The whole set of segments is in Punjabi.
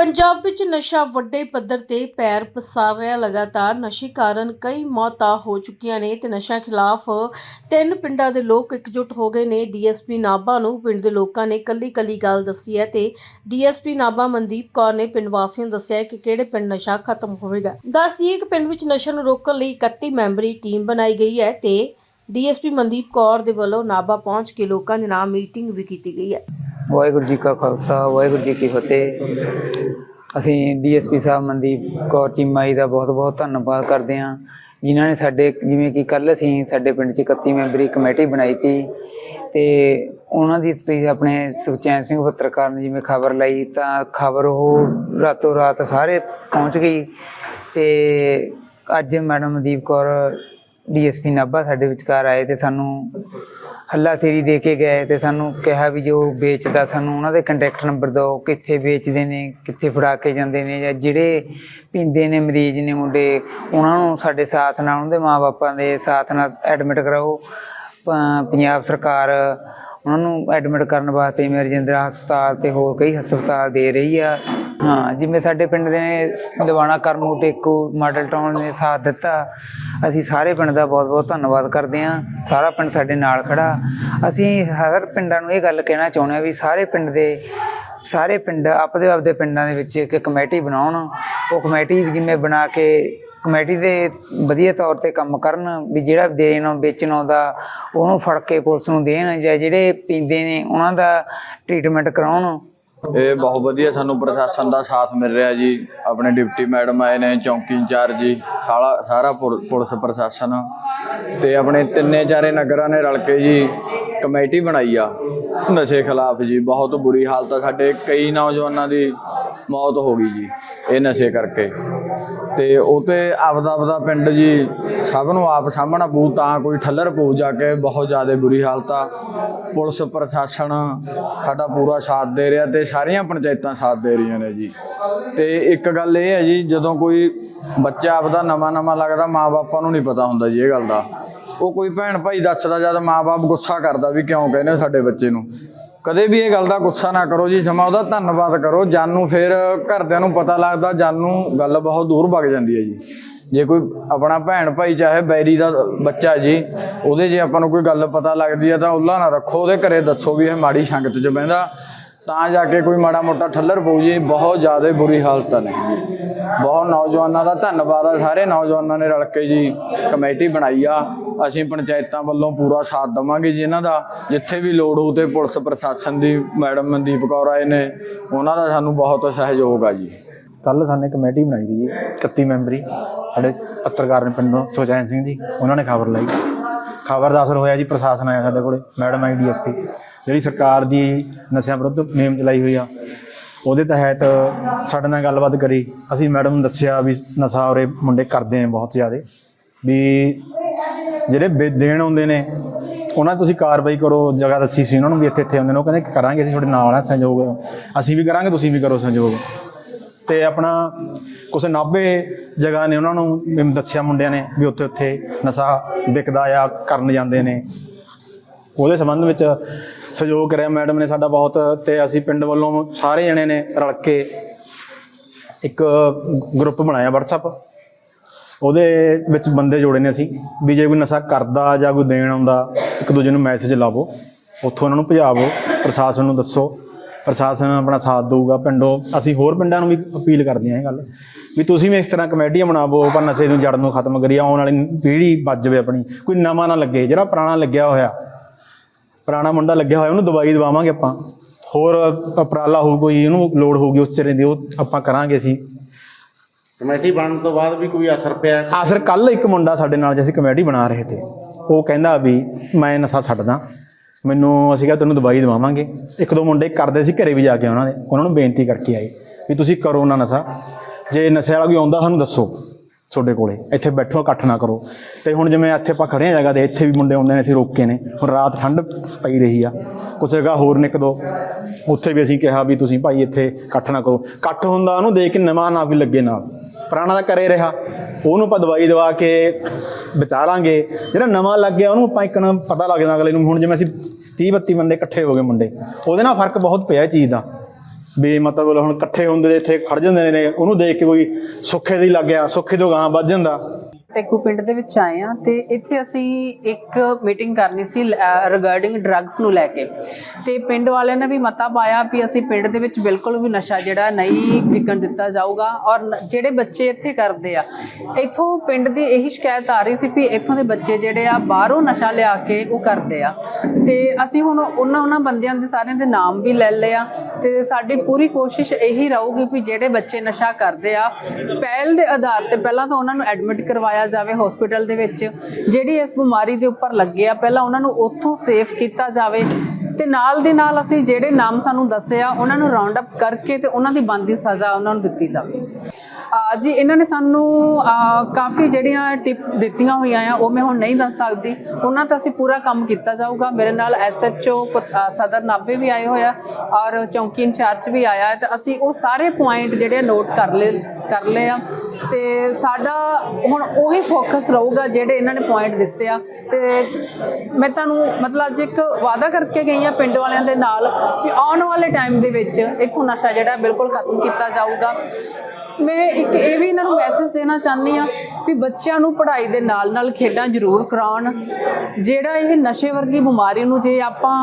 ਪੰਜਾਬ ਵਿੱਚ ਨਸ਼ਾ ਵੱਡੇ ਪੱਧਰ ਤੇ ਪੈਰ ਪਸਾਰ ਰਿਹਾ। ਲਗਾਤਾਰ ਨਸ਼ੇ ਕਾਰਨ ਕਈ ਮੌਤਾਂ ਹੋ ਚੁੱਕੀਆਂ ਨੇ ਤੇ ਨਸ਼ਾ ਖਿਲਾਫ ਤਿੰਨ ਪਿੰਡਾਂ ਦੇ ਲੋਕ ਇਕਜੁੱਟ ਹੋ ਗਏ ਨੇ। ਡੀਐਸਪੀ ਨਾਭਾ ਨੂੰ ਪਿੰਡ ਦੇ ਲੋਕਾਂ ਨੇ ਕੱਲੀ ਕੱਲੀ ਗੱਲ ਦੱਸੀ ਹੈ ਤੇ ਡੀਐਸਪੀ ਨਾਭਾ ਮਨਦੀਪ ਕੌਰ ਨੇ ਪਿੰਡ ਵਾਸੀਆਂ ਨੂੰ ਦੱਸਿਆ ਕਿ ਕਿਹੜੇ ਪਿੰਡ ਨਸ਼ਾ ਖਤਮ ਹੋਵੇਗਾ। ਦੱਸ ਦਈਏ ਕਿ ਪਿੰਡ ਵਿੱਚ ਨਸ਼ਾ ਨੂੰ ਰੋਕਣ ਲਈ 31 ਮੈਂਬਰੀ ਟੀਮ ਬਣਾਈ ਗਈ ਹੈ ਤੇ ਡੀਐਸਪੀ ਮਨਦੀਪ ਕੌਰ ਦੇ ਵੱਲੋਂ ਨਾਭਾ ਪਹੁੰਚ ਕੇ ਲੋਕਾਂ ਦੇ ਨਾਲ ਮੀਟਿੰਗ ਵੀ ਕੀਤੀ ਗਈ ਹੈ। ਵਾਹਿਗੁਰੂ ਜੀ ਕਾ ਖਾਲਸਾ, ਵਾਹਿਗੁਰੂ ਜੀ ਕੀ ਫਤਿਹ। ਅਸੀਂ ਡੀਐਸਪੀ ਸਾਹਿਬ ਮਨਦੀਪ ਕੌਰ ਚੀਮਾ ਜੀ ਦਾ ਬਹੁਤ-ਬਹੁਤ ਧੰਨਵਾਦ ਕਰਦੇ ਹਾਂ। ਜਿਨ੍ਹਾਂ ਨੇ ਸਾਡੇ, ਜਿਵੇਂ ਕਿ ਕੱਲ ਅਸੀਂ ਸਾਡੇ ਪਿੰਡ 'ਚ 31 ਮੈਂਬਰੀ ਕਮੇਟੀ ਬਣਾਈ ਤੀ ਤੇ ਉਹਨਾਂ ਦੀ ਤੁਸੀਂ ਆਪਣੇ ਸੁਖਚੈਨ ਸਿੰਘ ਪੱਤਰਕਾਰ ਨੇ ਜਿਵੇਂ ਖਬਰ ਲਈ ਤਾਂ ਖਬਰ ਉਹ ਰਾਤੋਂ ਰਾਤ ਸਾਰੇ ਪਹੁੰਚ ਗਈ। ਤੇ ਅੱਜ ਮੈਡਮ ਮਨਦੀਪ ਕੌਰ ਡੀਐਸਪੀ ਨਾਭਾ ਸਾਡੇ ਵਿਚਕਾਰ ਆਏ ਤੇ ਸਾਨੂੰ ਹੱਲਾ ਸੇਰੀ ਦੇ ਕੇ ਗਏ ਤੇ ਸਾਨੂੰ ਕਿਹਾ ਵੀ ਜੋ ਵੇਚਦਾ ਸਾਨੂੰ ਉਹਨਾਂ ਦੇ ਕੰਟੈਕਟ ਨੰਬਰ ਦਿਓ, ਕਿੱਥੇ ਵੇਚਦੇ ਨੇ, ਕਿੱਥੇ ਫੜਾ ਕੇ ਜਾਂਦੇ ਨੇ ਜਾਂ ਜਿਹੜੇ ਪੀਂਦੇ ਨੇ ਮਰੀਜ਼ ਨੇ ਮੁੰਡੇ, ਉਹਨਾਂ ਨੂੰ ਸਾਡੇ ਸਾਥ ਨਾਲ, ਉਹਨਾਂ ਦੇ ਮਾਪਿਆਂ ਦੇ ਸਾਥ ਨਾਲ ਐਡਮਿਟ ਕਰਾਓ। ਪੰਜਾਬ ਸਰਕਾਰ ਉਹਨਾਂ ਨੂੰ ਐਡਮਿਟ ਕਰਨ ਵਾਸਤੇ ਮੇਰੇ ਰਜਿੰਦਰਾ ਹਸਪਤਾਲ ਤੇ ਹੋਰ ਕਈ ਹਸਪਤਾਲ ਦੇ ਰਹੀ ਆ। ਹਾਂ, ਜਿਵੇਂ ਸਾਡੇ ਪਿੰਡ ਦੇ ਨੇ ਦਿਵਾਣਾ ਕਰਮੂ ਟੇਕੂ, ਮਾਡਲ ਟਾਊਨ ਨੇ ਸਾਥ ਦਿੱਤਾ। ਅਸੀਂ ਸਾਰੇ ਪਿੰਡ ਦਾ ਬਹੁਤ-ਬਹੁਤ ਧੰਨਵਾਦ ਕਰਦੇ ਹਾਂ। ਸਾਰਾ ਪਿੰਡ ਸਾਡੇ ਨਾਲ ਖੜਾ। ਅਸੀਂ ਹਰ ਪਿੰਡਾਂ ਨੂੰ ਇਹ ਗੱਲ ਕਹਿਣਾ ਚਾਹੁੰਦੇ ਹਾਂ ਵੀ ਸਾਰੇ ਪਿੰਡ ਦੇ, ਸਾਰੇ ਪਿੰਡ ਆਪਦੇ ਆਪਦੇ ਪਿੰਡਾਂ ਦੇ ਵਿੱਚ ਇੱਕ ਕਮੇਟੀ ਬਣਾਉਣ। ਉਹ ਕਮੇਟੀ ਜਿਵੇਂ ਬਣਾ ਕੇ ਕਮੇਟੀ ਦੇ ਵਧੀਆ ਤੌਰ ਤੇ ਕੰਮ ਕਰਨ, ਵੀ ਜਿਹੜਾ ਦੇਣ ਵੇਚਣ ਆਉਂਦਾ, ਉਹਨੂੰ ਫੜ ਕੇ ਪੁਲਿਸ ਨੂੰ ਦੇਣ ਜਾਂ ਜਿਹੜੇ ਪੀਂਦੇ ਨੇ, ਉਹਨਾਂ ਦਾ ਟ੍ਰੀਟਮੈਂਟ ਕਰਾਉਣ। ਇਹ ਬਹੁਤ ਵਧੀਆ ਸਾਨੂੰ ਪ੍ਰਸ਼ਾਸਨ ਦਾ ਸਾਥ ਮਿਲ ਰਿਹਾ ਜੀ। ਆਪਣੇ ਡਿਪਟੀ ਮੈਡਮ ਆਏ ਨੇ, ਚੌਂਕੀ ਇੰਚਾਰਜ ਜੀ ਸਾਰਾ ਸਾਰਾ ਪੁਲ- ਪੁਲਿਸ ਪ੍ਰਸ਼ਾਸਨ। ਤੇ ਆਪਣੇ ਤਿੰਨੇ ਚਾਰੇ ਨਗਰਾਂ ਨੇ ਰਲ ਕੇ ਜੀ ਕਮੇਟੀ ਬਣਾਈ ਆ ਨਸ਼ੇ ਖਿਲਾਫ ਜੀ। ਬਹੁਤ ਬੁਰੀ ਹਾਲਤ ਆ ਸਾਡੇ। ਕਈ ਨੌਜਵਾਨਾਂ ਦੀ ਮੌਤ ਹੋ ਗਈ ਜੀ, ਇਹ ਨਸ਼ੇ ਕਰਕੇ। ਤੇ ਉਹ ਤੇ ਆਪਦਾ ਆਪਦਾ ਪਿੰਡ ਜੀ ਸਭ ਨੂੰ ਆਪ ਸਾਹਮਣਾ ਪਊ, ਤਾਂ ਕੋਈ ਠੱਲਰ ਪਊ, ਜਾ ਕੇ ਬਹੁਤ ਜ਼ਿਆਦਾ ਬੁਰੀ ਹਾਲਤ ਆ। ਪੁਲਿਸ ਪ੍ਰਸ਼ਾਸਨ ਸਾਡਾ ਪੂਰਾ ਸਾਥ ਦੇ ਰਿਹਾ ਤੇ ਸਾਰੀਆਂ ਪੰਚਾਇਤਾਂ ਸਾਥ ਦੇ ਰਹੀਆਂ ਨੇ ਜੀ। ਤੇ ਇੱਕ ਗੱਲ ਇਹ ਹੈ ਜੀ, ਜਦੋਂ ਕੋਈ ਬੱਚਾ ਆਪਦਾ ਨਵਾਂ ਨਵਾਂ ਲੱਗਦਾ ਮਾਪੇ ਨੂੰ ਨਹੀਂ ਪਤਾ ਹੁੰਦਾ ਜੀ ਇਹ ਗੱਲ ਦਾ। ਉਹ ਕੋਈ ਭੈਣ ਭਾਈ ਦੱਸਦਾ, ਜਦ ਮਾਪੇ ਗੁੱਸਾ ਕਰਦਾ ਵੀ ਕਿਉਂ ਕਹਿੰਦੇ ਹੋ ਸਾਡੇ ਬੱਚੇ ਨੂੰ। ਕਦੇ ਵੀ ਇਹ ਗੱਲ ਦਾ ਗੁੱਸਾ ਨਾ ਕਰੋ ਜੀ, ਸਮਾਂ ਉਹਦਾ ਧੰਨਵਾਦ ਕਰੋ। ਜਾਨ ਨੂੰ ਫਿਰ ਘਰਦਿਆਂ ਨੂੰ ਪਤਾ ਲੱਗਦਾ, ਜਾਨ ਨੂੰ ਗੱਲ ਬਹੁਤ ਦੂਰ ਵਗ ਜਾਂਦੀ ਹੈ ਜੀ। ਜੇ ਕੋਈ ਆਪਣਾ ਭੈਣ ਭਾਈ ਚਾਹੇ ਬੈਰੀ ਦਾ ਬੱਚਾ ਜੀ, ਉਹਦੇ ਜੇ ਆਪਾਂ ਨੂੰ ਕੋਈ ਗੱਲ ਪਤਾ ਲੱਗਦੀ ਹੈ ਤਾਂ ਉੱਲਾ ਨਾ ਰੱਖੋ, ਉਹਦੇ ਘਰੇ ਦੱਸੋ ਵੀ ਇਹ ਮਾੜੀ ਸੰਗਤ 'ਚ ਬਹਿੰਦਾ। ਤਾਂ ਜਾ ਕੇ ਕੋਈ ਮਾੜਾ ਮੋਟਾ ਠੱਲਰ ਪਊ ਜੀ, ਬਹੁਤ ਜ਼ਿਆਦਾ ਬੁਰੀ ਹਾਲਤ ਨੇ ਜੀ। ਬਹੁਤ ਨੌਜਵਾਨਾਂ ਦਾ ਧੰਨਵਾਦ ਆ, ਸਾਰੇ ਨੌਜਵਾਨਾਂ ਨੇ ਰਲ ਕੇ ਜੀ ਕਮੇਟੀ ਬਣਾਈ ਆ। ਅਸੀਂ ਪੰਚਾਇਤਾਂ ਵੱਲੋਂ ਪੂਰਾ ਸਾਥ ਦੇਵਾਂਗੇ ਜੀ ਇਹਨਾਂ ਦਾ। ਜਿੱਥੇ ਵੀ ਲੋੜ ਹੋ ਤੇ ਪੁਲਿਸ ਪ੍ਰਸ਼ਾਸਨ ਦੀ, ਮੈਡਮ ਮਨਦੀਪ ਕੌਰ ਆਏ ਨੇ, ਉਹਨਾਂ ਦਾ ਸਾਨੂੰ ਬਹੁਤ ਸਹਿਯੋਗ ਆ ਜੀ। ਕੱਲ ਸਾਨੇ ਕਮੇਟੀ ਬਣਾਈ ਦੀ ਜੀ 31 ਮੈਂਬਰੀ। ਸਾਡੇ ਪੱਤਰਕਾਰ ਨੇ ਪਿੰਡੋਂ ਸੁਚੈਨ ਸਿੰਘ ਜੀ, ਉਹਨਾਂ ਨੇ ਖਬਰ ਲਈ। ਖਬਰ ਦਾ ਅਸਰ ਹੋਇਆ ਜੀ, ਪ੍ਰਸ਼ਾਸਨ ਆਇਆ ਸਾਡੇ ਕੋਲੇ, ਮੈਡਮ ਆਈ ਡੀਐਸਪੀ ਜਿਹੜੀ ਸਰਕਾਰ ਦੀ ਨਸ਼ਿਆਂ ਵਿਰੁੱਧ ਮੁਹਿੰਮ ਚਲਾਈ ਹੋਈ ਆ, ਉਹਦੇ ਤਹਿਤ ਸਾਡੇ ਨਾਲ ਗੱਲਬਾਤ ਕਰੀ। ਅਸੀਂ ਮੈਡਮ ਨੂੰ ਦੱਸਿਆ ਵੀ ਨਸ਼ਾ ਉਰੇ ਮੁੰਡੇ ਕਰਦੇ ਨੇ ਬਹੁਤ ਜ਼ਿਆਦਾ। ਵੀ ਜਿਹੜੇ ਵੇ- ਦੇਣ ਆਉਂਦੇ ਨੇ, ਉਹਨਾਂ 'ਤੇ ਤੁਸੀਂ ਕਾਰਵਾਈ ਕਰੋ, ਜਗ੍ਹਾ ਦੱਸੀ ਸੀ ਉਹਨਾਂ ਨੂੰ ਵੀ ਇੱਥੇ ਇੱਥੇ ਆਉਂਦੇ ਨੇ। ਉਹ ਕਹਿੰਦੇ ਕਰਾਂਗੇ, ਅਸੀਂ ਤੁਹਾਡੇ ਨਾਲ ਆ, ਸਹਿਯੋਗ। ਅਸੀਂ ਵੀ ਕਰਾਂਗੇ, ਤੁਸੀਂ ਵੀ ਕਰੋ ਸਹਿਯੋਗ। ਤੇ ਆਪਣਾ ਕੁਛ 90 ਜਗ੍ਹਾ ਨੇ ਉਹਨਾਂ ਨੂੰ ਦੱਸਿਆ ਮੁੰਡਿਆਂ ਨੇ ਵੀ ਉੱਥੇ ਉੱਥੇ ਨਸ਼ਾ ਵਿਕਦਾ ਆ, ਕਰਨ ਜਾਂਦੇ ਨੇ। ਉਹਦੇ ਸੰਬੰਧ ਵਿੱਚ ਸਹਿਯੋਗ ਕਰਿਆ ਮੈਡਮ ਨੇ ਸਾਡਾ ਬਹੁਤ ਤੇ ਅਸੀਂ ਪਿੰਡ ਵੱਲੋਂ ਸਾਰੇ ਜਣੇ ਨੇ ਰਲ ਕੇ ਇੱਕ ਗਰੁੱਪ ਬਣਾਇਆ WhatsApp ਉਹਦੇ ਵਿੱਚ ਬੰਦੇ ਜੋੜੇ ਨੇ ਅਸੀਂ ਵੀ ਜੇ ਕੋਈ ਨਸ਼ਾ ਕਰਦਾ ਜਾਂ ਕੋਈ ਦੇਣ ਆਉਂਦਾ, ਇੱਕ ਦੂਜੇ ਨੂੰ ਮੈਸੇਜ ਲਾਵੋ, ਉੱਥੋਂ ਉਹਨਾਂ ਨੂੰ ਭਜਾਵੋ, ਪ੍ਰਸ਼ਾਸਨ ਨੂੰ ਦੱਸੋ। ਪ੍ਰਸ਼ਾਸਨ ਆਪਣਾ ਸਾਥ ਦੇਊਗਾ ਪਿੰਡੋਂ। ਅਸੀਂ ਹੋਰ ਪਿੰਡਾਂ ਨੂੰ ਵੀ ਅਪੀਲ ਕਰਦੇ ਹਾਂ ਇਹ ਗੱਲ ਵੀ ਤੁਸੀਂ ਵੀ ਇਸ ਤਰ੍ਹਾਂ ਕਮੇਟੀਆਂ ਬਣਾਵੋ ਪਰ ਨਸ਼ੇ ਨੂੰ ਜੜ ਨੂੰ ਖਤਮ ਕਰੀਏ ਆਉਣ ਵਾਲੀ ਪੀੜ੍ਹੀ ਬਚ ਜਾਵੇ ਆਪਣੀ। ਕੋਈ ਨਵਾਂ ਨਾ ਲੱਗੇ ਜਿਹੜਾ ਪੁਰਾਣਾ ਲੱਗਿਆ ਹੋਇਆ ਪੁਰਾਣਾ ਮੁੰਡਾ ਲੱਗਿਆ ਹੋਇਆ ਉਹਨੂੰ ਦਵਾਈ ਦਵਾਵਾਂਗੇ ਆਪਾਂ। ਹੋਰ ਉਪਰਾਲਾ ਹੋਊ ਕੋਈ ਉਹਨੂੰ ਲੋੜ ਹੋਊਗੀ ਉਸ ਚਿਹਰੇ ਦੀ ਉਹ ਆਪਾਂ ਕਰਾਂਗੇ ਅਸੀਂ। ਕਮੇਟੀ ਬਣਨ ਤੋਂ ਬਾਅਦ ਵੀ ਕੋਈ ਅਸਰ ਪਿਆ? ਆਖਰ ਕੱਲ ਇੱਕ ਮੁੰਡਾ ਸਾਡੇ ਨਾਲ ਜੇ ਅਸੀਂ ਕਮੇਟੀ ਬਣਾ ਰਹੇ ਤੇ ਉਹ ਕਹਿੰਦਾ ਵੀ ਮੈਂ ਨਸ਼ਾ ਛੱਡਦਾ। ਮੈਨੂੰ ਅਸੀਂ ਕਿਹਾ ਤੁਹਾਨੂੰ ਦਵਾਈ ਦਵਾਵਾਂਗੇ। ਇੱਕ ਦੋ ਮੁੰਡੇ ਕਰਦੇ ਸੀ ਘਰੇ ਵੀ ਜਾ ਕੇ ਉਹਨਾਂ ਦੇ। ਉਹਨਾਂ ਨੂੰ ਬੇਨਤੀ ਕਰਕੇ ਆਏ ਵੀ ਤੁਸੀਂ ਕਰੋ ਨਾ ਨਸ਼ਾ। ਜੇ ਨਸ਼ੇ ਵਾਲਾ ਕੋਈ ਆਉਂਦਾ ਸਾਨੂੰ ਦੱਸੋ ਤੁਹਾਡੇ ਕੋਲੇ। ਇੱਥੇ ਬੈਠੋ, ਇਕੱਠ ਨਾ ਕਰੋ। ਤੇ ਹੁਣ ਜਿਵੇਂ ਇੱਥੇ ਆਪਾਂ ਖੜੇ ਆ ਜਗ੍ਹਾ ਤੇ, ਇੱਥੇ ਵੀ ਮੁੰਡੇ ਆਉਂਦੇ ਨੇ, ਅਸੀਂ ਰੋਕੇ ਨੇ। ਹੁਣ ਰਾਤ ਠੰਡ ਪਈ ਰਹੀ ਆ। ਕੁਛ ਜਗ੍ਹਾ ਹੋਰ ਨੇ ਇੱਕ ਦੋ। ਉੱਥੇ ਵੀ ਅਸੀਂ ਕਿਹਾ ਵੀ ਤੁਸੀਂ ਭਾਈ ਇੱਥੇ ਇਕੱਠ ਨਾ ਕਰੋ। ਇਕੱਠ ਹੁੰਦਾ ਉਹਨੂੰ ਦੇਖ ਕੇ ਨਵਾਂ ਨਾ ਵੀ ਲੱਗੇ ਨਾਲ। ਪੁਰਾਣਾ ਤਾਂ ਕਰੇ ਰਿਹਾ। ਉਹਨੂੰ ਆਪਾਂ ਦਵਾਈ ਦਵਾ ਕੇ ਬਚਾ ਲਾਂਗੇ। ਜਿਹੜਾ ਨਵਾਂ ਲੱਗ ਗਿਆ, ਉਹਨੂੰ ਆਪਾਂ ਇੱਕ ਨਾ ਪਤਾ ਲੱਗ ਜਾਂਦਾ ਅਗਲੇ ਨੂੰ। ਹੁਣ ਜਿਵੇਂ ਅਸੀਂ 30 32 ਬੰਦੇ ਇਕੱਠੇ ਹੋ ਗਏ ਮੁੰਡੇ, ਉਹਦੇ ਨਾਲ ਫ਼ਰਕ ਬਹੁਤ ਪਿਆ ਇਹ ਚੀਜ਼ ਦਾ। ਵੀ ਮਤਲਬ ਹੁਣ ਇਕੱਠੇ ਹੁੰਦੇ ਇੱਥੇ ਖੜ ਜਾਂਦੇ ਨੇ, ਉਹਨੂੰ ਦੇਖ ਕੇ ਕੋਈ ਸੁੱਖੇ ਦੀ ਲੱਗ ਗਿਆ, ਸੁੱਖੇ ਤੋਂ ਗਾਂ ਵੱਧ ਜਾਂਦਾ। ਟੈਕੂ ਪਿੰਡ ਦੇ ਵਿੱਚ ਆਏ ਆ ਤੇ ਇੱਥੇ ਅਸੀਂ ਇੱਕ ਮੀਟਿੰਗ ਕਰਨੀ ਸੀ ਰਿਗਾਰਡਿੰਗ ਡਰੱਗਸ ਨੂੰ ਲੈ ਕੇ। ਤੇ ਪਿੰਡ ਵਾਲਿਆਂ ਨੇ ਵੀ ਮਤਾ ਪਾਇਆ ਵੀ ਅਸੀਂ ਪਿੰਡ ਦੇ ਵਿੱਚ ਬਿਲਕੁਲ ਵੀ ਨਸ਼ਾ ਜਿਹੜਾ ਨਹੀਂ ਵਿਕਣ ਦਿੱਤਾ ਜਾਊਗਾ ਔਰ ਜਿਹੜੇ ਬੱਚੇ ਇੱਥੇ ਕਰਦੇ ਆ, ਇੱਥੋਂ ਪਿੰਡ ਦੀ ਇਹੀ ਸ਼ਿਕਾਇਤ ਆ ਰਹੀ ਸੀ ਵੀ ਇੱਥੋਂ ਦੇ ਬੱਚੇ ਜਿਹੜੇ ਆ ਬਾਹਰੋਂ ਨਸ਼ਾ ਲਿਆ ਕੇ ਉਹ ਕਰਦੇ ਆ। ਤੇ ਅਸੀਂ ਹੁਣ ਉਹਨਾਂ ਉਹਨਾਂ ਬੰਦਿਆਂ ਦੇ ਸਾਰਿਆਂ ਦੇ ਨਾਮ ਵੀ ਲੈ ਲਏ ਆ ਤੇ ਸਾਡੀ ਪੂਰੀ ਕੋਸ਼ਿਸ਼ ਇਹੀ ਰਹੂਗੀ ਵੀ ਜਿਹੜੇ ਬੱਚੇ ਨਸ਼ਾ ਕਰਦੇ ਆ, ਪਹਿਲ ਦੇ ਆਧਾਰ ਤੇ ਪਹਿਲਾਂ ਤਾਂ ਉਹਨਾਂ ਨੂੰ ਐਡਮਿਟ ਕਰਵਾਇਆ ਜਾਵੇ ਹਸਪੀਟਲ ਦੇ ਵਿੱਚ, ਜਿਹੜੀ ਇਸ ਬਿਮਾਰੀ ਦੇ ਉੱਪਰ ਲੱਗੇ ਆ, ਪਹਿਲਾਂ ਉਹਨਾਂ ਨੂੰ ਉੱਥੋਂ ਸੇਫ ਕੀਤਾ ਜਾਵੇ ਤੇ ਨਾਲ ਦੇ ਨਾਲ ਅਸੀਂ ਜਿਹੜੇ ਨਾਮ ਸਾਨੂੰ ਦੱਸੇ ਆ, ਉਹਨਾਂ ਨੂੰ ਰਾਉਂਡ ਅਪ ਕਰਕੇ ਤੇ ਉਹਨਾਂ ਦੀ ਬਣਦੀ ਸਜ਼ਾ ਉਹਨਾਂ ਨੂੰ ਦਿੱਤੀ ਜਾਵੇ। ਜੀ, ਇਹਨਾਂ ਨੇ ਸਾਨੂੰ ਕਾਫੀ ਜਿਹੜੀਆਂ ਟਿਪ ਦਿੱਤੀਆਂ ਹੋਈਆਂ ਆ, ਉਹ ਮੈਂ ਹੁਣ ਨਹੀਂ ਦੱਸ ਸਕਦੀ। ਉਹਨਾਂ ਤੇ ਅਸੀਂ ਪੂਰਾ ਕੰਮ ਕੀਤਾ ਜਾਊਗਾ। ਮੇਰੇ ਨਾਲ ਐਸਐਚਓ ਸਦਰ ਨਾਭੇ ਵੀ ਆਏ ਹੋਇਆ ਔਰ ਚੌਂਕੀ ਇੰਚਾਰਜ ਵੀ ਆਇਆ ਹੈ। ਤੇ ਅਸੀਂ ਉਹ ਸਾਰੇ ਪੁਆਇੰਟ ਜਿਹੜੇ ਨੋਟ ਕਰ ਲਏ ਕਰ ਲਏ ਆ। ਤੇ ਸਾਡਾ ਹੁਣ ਉਹੀ ਫੋਕਸ ਰਹੂਗਾ ਜਿਹੜੇ ਇਹਨਾਂ ਨੇ ਪੁਆਇੰਟ ਦਿੱਤੇ ਆ। ਤੇ ਮੈਂ ਤੁਹਾਨੂੰ ਮਤਲਬ ਅੱਜ ਇੱਕ ਵਾਅਦਾ ਕਰਕੇ ਗਈ ਆ ਪਿੰਡ ਵਾਲਿਆਂ ਦੇ ਨਾਲ ਵੀ ਆਉਣ ਵਾਲੇ ਟਾਈਮ ਦੇ ਵਿੱਚ ਇੱਥੋਂ ਨਸ਼ਾ ਜਿਹੜਾ ਬਿਲਕੁਲ ਖਤਮ ਕੀਤਾ ਜਾਊਗਾ। ਮੈਂ ਇੱਕ ਇਹ ਵੀ ਇਹਨਾਂ ਨੂੰ ਮੈਸੇਜ ਦੇਣਾ ਚਾਹੁੰਦੀ ਆ ਵੀ ਬੱਚਿਆਂ ਨੂੰ ਪੜ੍ਹਾਈ ਦੇ ਨਾਲ ਨਾਲ ਖੇਡਾਂ ਜ਼ਰੂਰ ਕਰਾਉਣ। ਜਿਹੜਾ ਇਹ ਨਸ਼ੇ ਵਰਗੀ ਬਿਮਾਰੀ ਨੂੰ ਜੇ ਆਪਾਂ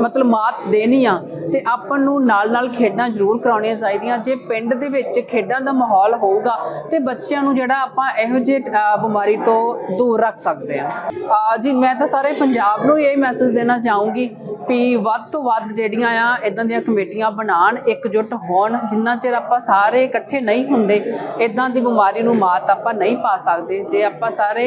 ਮਤਲਬ ਮਾਤ ਦੇਣੀ ਆ, ਤੇ ਆਪਾਂ ਨੂੰ ਨਾਲ ਨਾਲ ਖੇਡਾਂ ਜ਼ਰੂਰ ਕਰਾਉਣੀਆਂ ਚਾਹੀਦੀਆਂ। ਜੇ ਪਿੰਡ ਦੇ ਵਿੱਚ ਖੇਡਾਂ ਦਾ ਮਾਹੌਲ ਹੋਊਗਾ ਤੇ ਬੱਚਿਆਂ ਨੂੰ ਜਿਹੜਾ ਆਪਾਂ ਇਹੋ ਜਿਹੇ ਬਿਮਾਰੀ ਤੋਂ ਦੂਰ ਰੱਖ ਸਕਦੇ ਆ ਜੀ, ਮੈਂ ਤਾਂ ਸਾਰੇ ਪੰਜਾਬ ਨੂੰ ਇਹ ਮੈਸੇਜ ਦੇਣਾ ਚਾਹੂੰਗੀ ਵੀ ਵੱਧ ਤੋਂ ਵੱਧ ਜਿਹੜੀਆਂ ਆ ਇਦਾਂ ਦੀਆਂ ਕਮੇਟੀਆਂ ਬਣਾਉਣ, ਇਕਜੁੱਟ ਹੋਣ, ਜਿੰਨਾ ਚਿਰ ਆਪਾਂ ਸਾਰੇ ਇਕੱਠੇ ਨਹੀਂ ਹੁੰਦੇ ਇਦਾਂ ਦੀ ਬਿਮਾਰੀ ਨੂੰ ਮਾਤ ਆਪਾਂ ਨਹੀਂ ਪਾ ਸਕਦੇ। ਜੇ ਆਪਾਂ ਸਾਰੇ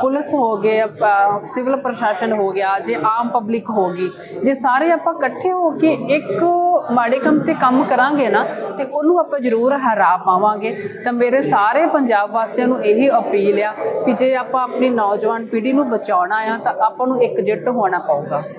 ਪੁਲਿਸ ਹੋ ਗਏ ਆਪਾਂ ਸਿਵਲ ਪ੍ਰਸ਼ਾਸਨ ਹੋ ਗਿਆ, ਜੇ ਆਮ ਪਬਲਿਕ ਹੋ ਗਈ, ਜੇ ਸਾਰੇ ਆਪਾਂ ਇਕੱਠੇ ਹੋ ਕੇ ਇੱਕ ਮਾੜੇ ਕੰਮ ਤੇ ਕੰਮ ਕਰਾਂਗੇ ਨਾ, ਤੇ ਉਹਨੂੰ ਆਪਾਂ ਜ਼ਰੂਰ ਹਰਾ ਪਾਵਾਂਗੇ। ਤਾਂ ਮੇਰੇ ਸਾਰੇ ਪੰਜਾਬ ਵਾਸੀਆਂ ਨੂੰ ਇਹੀ ਅਪੀਲ ਆ ਕਿ ਜੇ ਆਪਾਂ ਆਪਣੀ ਨੌਜਵਾਨ ਪੀੜ੍ਹੀ ਨੂੰ ਬਚਾਉਣਾ ਆ, ਤਾਂ ਆਪਾਂ ਨੂੰ ਇਕਜੁੱਟ ਹੋਣਾ ਪਊਗਾ।